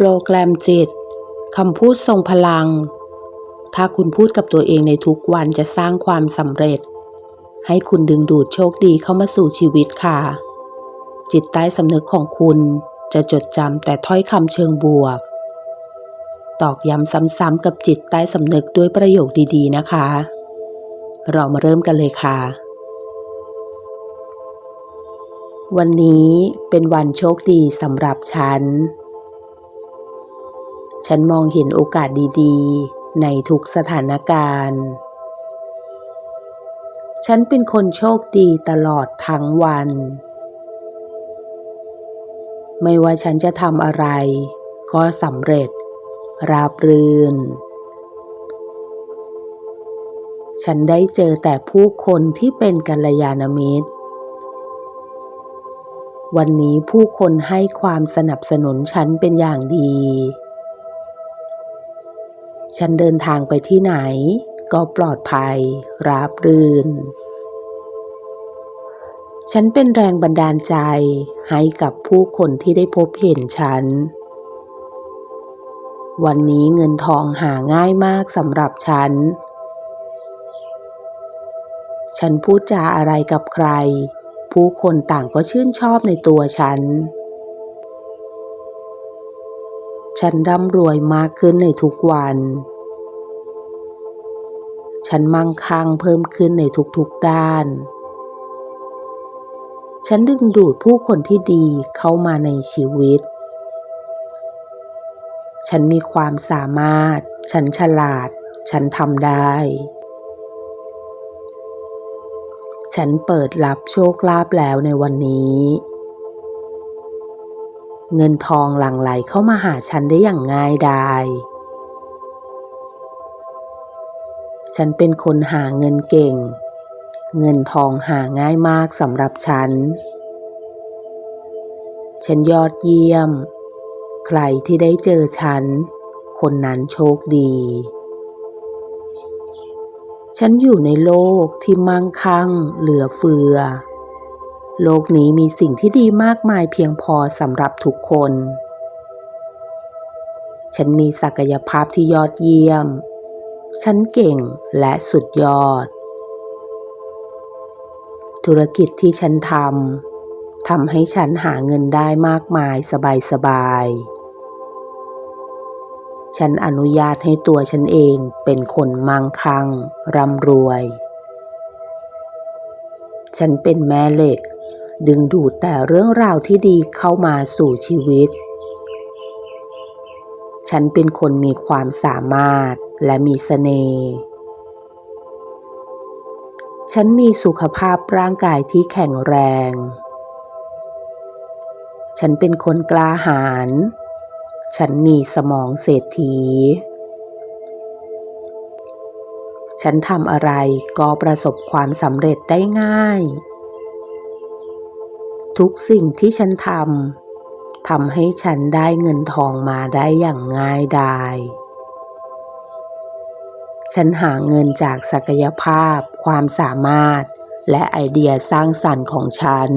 โปรแกรมจิตคำพูดทรงพลัง ถ้าคุณพูดกับตัวเองในทุกวันจะสร้างความสำเร็จ ให้คุณดึงดูดโชคดีเข้ามาสู่ชีวิตค่ะ จิตใต้สำนึกของคุณจะจดจำแต่ถ้อยคำเชิงบวก ตอกย้ำซ้ำๆกับจิตใต้สำนึกด้วยประโยคดีๆนะคะ เรามาเริ่มกันเลยค่ะ วันนี้เป็นวันโชคดีสำหรับฉัน ฉันมองเห็นโอกาสดีๆ ในทุกสถานการณ์ ฉันเป็นคนโชคดีตลอดทั้งวัน ไม่ว่าฉันจะทำอะไร ก็สำเร็จ ราบรื่น ฉันได้เจอแต่ผู้คนที่เป็นกัลยาณมิตรวันนี้ผู้คนให้ความสนับสนุนฉันเป็นอย่างดี ฉันเดินทางไปที่ไหน ก็ปลอดภัย ราบรื่น ฉันเป็นแรงบันดาลใจให้กับผู้คนที่ได้พบเห็นฉัน วันนี้เงินทองหาง่ายมากสำหรับฉัน ฉันพูดจาอะไรกับใคร ผู้คนต่างก็ชื่นชอบในตัวฉัน ฉันร่ำรวยมากขึ้นในทุกวัน ฉันมั่งคั่งเพิ่มขึ้นในทุกๆด้าน ฉันดึงดูดผู้คนที่ดีเข้ามาในชีวิต ฉันมีความสามารถ ฉันฉลาด ฉันทำได้ ฉันเปิดรับโชคลาภแล้วในวันนี้ เงินทองหลั่งไหลเข้ามาหาฉันได้อย่างง่ายดาย ฉันเป็นคนหาเงินเก่ง เงินทองหาง่ายมากสำหรับฉัน ฉันยอดเยี่ยม ใครที่ได้เจอฉัน คนนั้นโชคดี ฉันอยู่ในโลกที่มั่งคั่งเหลือเฟือ โลกนี้มีสิ่งที่ดีมากมายเพียงพอสำหรับทุกคน ฉันมีศักยภาพที่ยอดเยี่ยม ฉันเก่งและสุดยอด ธุรกิจที่ฉันทำทำให้ฉันหาเงินได้มากมายสบายๆฉันอนุญาตให้ตัวฉันเองเป็นคนมั่งคั่งร่ำรวย ฉันเป็นแม่เหล็ก ดึงดูดแต่เรื่องราวที่ดีเข้ามาสู่ชีวิต ฉันเป็นคนมีความสามารถและมีเสน่ห์ ฉันมีสุขภาพร่างกายที่แข็งแรง ฉันเป็นคนกล้าหาญ ฉันมีสมองเศรษฐีฉันทำอะไรก็ประสบความสำเร็จได้ง่าย ทุกสิ่งที่ฉันทำทำให้ฉันได้เงินทองมาได้อย่างง่ายดาย ฉันหาเงินจากศักยภาพ ความสามารถ และไอเดียสร้างสรรค์ของฉัน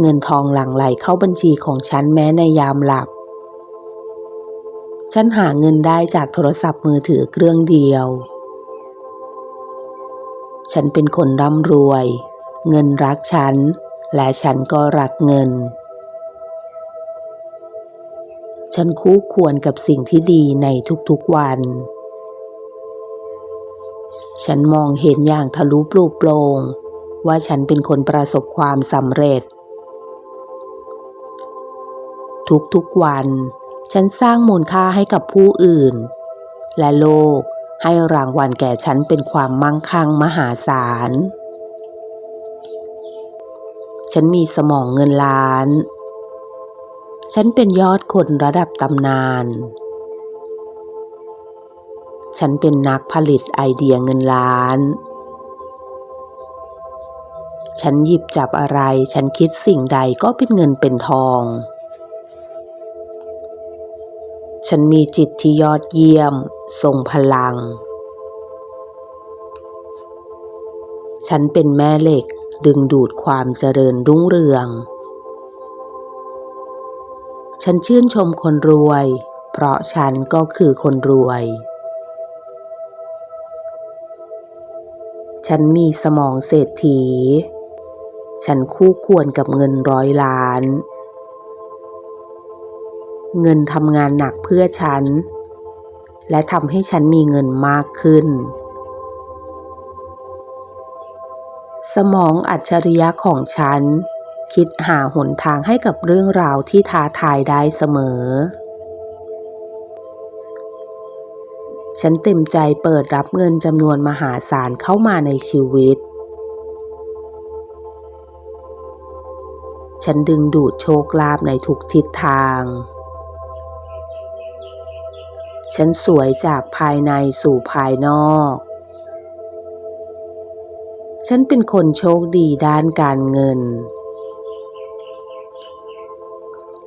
เงินทองหลั่งไหลเข้าบัญชีของฉันแม้ในยามหลับ ฉันหาเงินได้จากโทรศัพท์มือถือเครื่องเดียว ฉันเป็นคนร่ำรวย เงินรักฉัน และฉันก็รักเงิน ฉันคู่ควรกับสิ่งที่ดีในทุกๆวัน ฉันมองเห็นอย่างทะลุปลุกโปร่งว่าฉันเป็นคนประสบความสำเร็จ ทุกๆวัน ฉันสร้างมูลค่าให้กับผู้อื่น และโลกให้รางวัลแก่ฉันเป็นความมั่งคั่งมหาศาล ฉันมีสมองเงินล้าน ฉันเป็นยอดคนระดับตำนาน ฉันเป็นนักผลิตไอเดียเงินล้าน ฉันหยิบจับอะไร ฉันคิดสิ่งใดก็เป็นเงินเป็นทอง ฉันมีจิตที่ยอดเยี่ยม ทรงพลัง ฉันเป็นแม่เหล็ก ดึงดูดความเจริญรุ่งเรือง ฉันชื่นชมคนรวย เพราะฉันก็คือคนรวย ฉันมีสมองเศรษฐี ฉันคู่ควรกับเงินร้อยล้าน เงินทำงานหนักเพื่อฉัน และทำให้ฉันมีเงินมากขึ้น สมองอัจฉริยะของฉัน คิดหาหนทางให้กับเรื่องราวที่ท้าทายได้เสมอ ฉันเต็มใจเปิดรับเงินจำนวนมหาศาลเข้ามาในชีวิต ฉันดึงดูดโชคลาภในทุกทิศทาง ฉันสวยจากภายในสู่ภายนอก ฉันเป็นคนโชคดีด้านการเงิน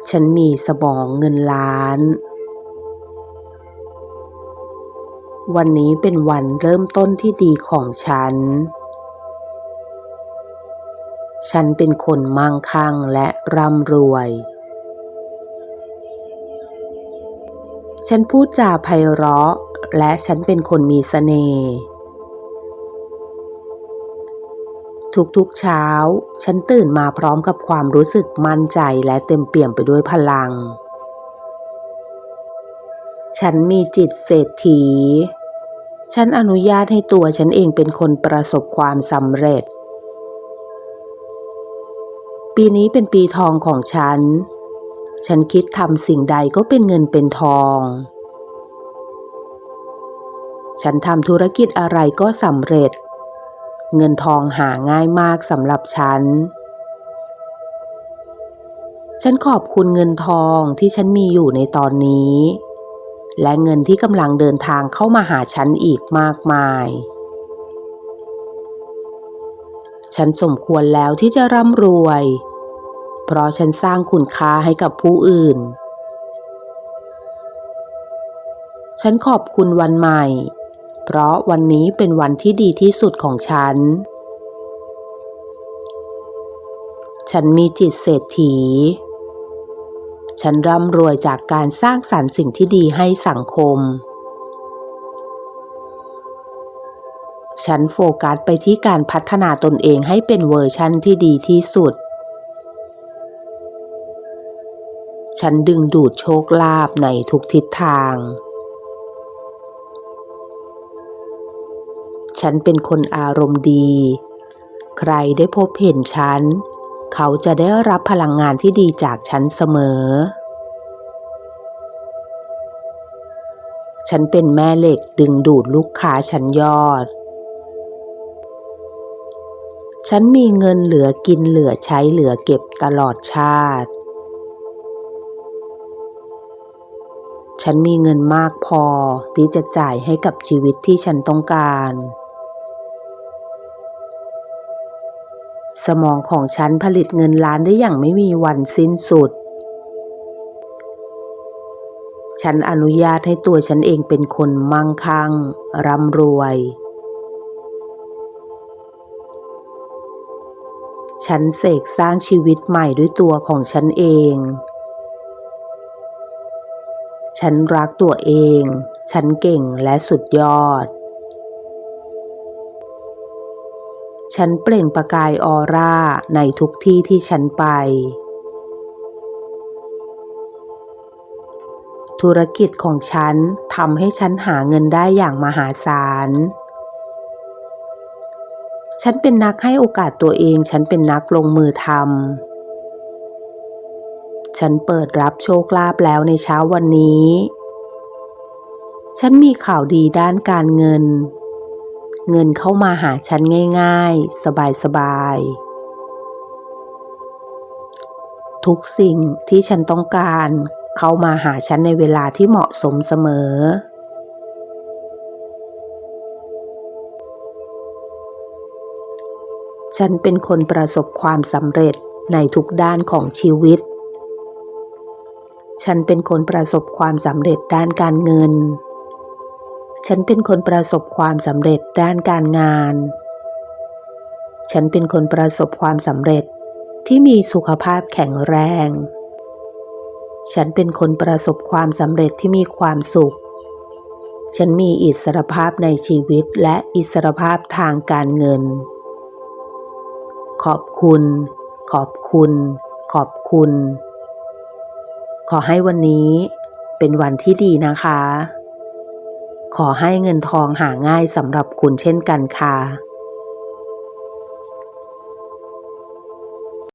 ฉันมีสมองเงินล้าน วันนี้เป็นวันเริ่มต้นที่ดีของฉัน ฉันเป็นคนมั่งคั่งและร่ำรวย ฉันพูดจาไพเราะและฉันเป็นคนมีเสน่ห์ ทุกๆเช้า ฉันตื่นมาพร้อมกับความรู้สึกมั่นใจและเต็มเปี่ยมไปด้วยพลัง ฉันมีจิตเศรษฐี ฉันอนุญาตให้ตัวฉันเองเป็นคนประสบความสำเร็จ ปีนี้เป็นปีทองของฉัน ฉันคิดทำสิ่งใดก็เป็นเงินเป็นทอง ฉันทำธุรกิจอะไรก็สำเร็จ เงินทองหาง่ายมากสำหรับฉัน ฉันขอบคุณเงินทองที่ฉันมีอยู่ในตอนนี้ และเงินที่กำลังเดินทางเข้ามาหาฉันอีกมากมาย ฉันสมควรแล้วที่จะร่ำรวย เพราะฉันสร้างคุณค่าให้กับผู้อื่น ฉันขอบคุณวันใหม่ เพราะวันนี้เป็นวันที่ดีที่สุดของฉัน ฉันมีจิตเศรษฐี ฉันร่ำรวยจากการสร้างสรรค์สิ่งที่ดีให้สังคม ฉันโฟกัสไปที่การพัฒนาตนเองให้เป็นเวอร์ชั่นที่ดีที่สุดฉันดึงดูดโชคลาภในทุกทิศทาง ฉันเป็นคนอารมณ์ดี ใครได้พบเห็นฉัน เขาจะได้รับพลังงานที่ดีจากฉันเสมอ ฉันเป็นแม่เหล็กดึงดูดลูกค้าชั้นยอด ฉันมีเงินเหลือกินเหลือใช้เหลือเก็บตลอดชาติ ฉันมีเงินมากพอที่จะจ่ายให้กับชีวิตที่ฉันต้องการ สมองของฉันผลิตเงินล้านได้อย่างไม่มีวันสิ้นสุด ฉันอนุญาตให้ตัวฉันเองเป็นคนมั่งคั่งร่ำรวย ฉันเสกสร้างชีวิตใหม่ด้วยตัวของฉันเอง ฉันรักตัวเอง ฉันเก่งและสุดยอด ฉันเปล่งประกายออร่าในทุกที่ที่ฉันไป ธุรกิจของฉันทำให้ฉันหาเงินได้อย่างมหาศาล ฉันเป็นนักให้โอกาสตัวเอง ฉันเป็นนักลงมือทำ ฉันเปิดรับโชคลาภแล้วในเช้าวันนี้ ฉันมีข่าวดีด้านการเงิน เงินเข้ามาหาฉันง่ายๆ สบายๆ ทุกสิ่งที่ฉันต้องการเข้ามาหาฉันในเวลาที่เหมาะสมเสมอ ฉันเป็นคนประสบความสำเร็จในทุกด้านของชีวิต ฉันเป็นคนประสบความสำเร็จด้านการเงิน ฉันเป็นคนประสบความสำเร็จด้านการงาน ฉันเป็นคนประสบความสำเร็จที่มีสุขภาพแข็งแรง ฉันเป็นคนประสบความสำเร็จที่มีความสุข ฉันมีอิสรภาพในชีวิตและอิสรภาพทางการเงิน ขอบคุณ ขอบคุณ ขอบคุณ ขอให้วันนี้เป็นวันที่ดีนะคะ ขอให้เงินทองหาง่ายสำหรับคุณเช่นกันค่ะ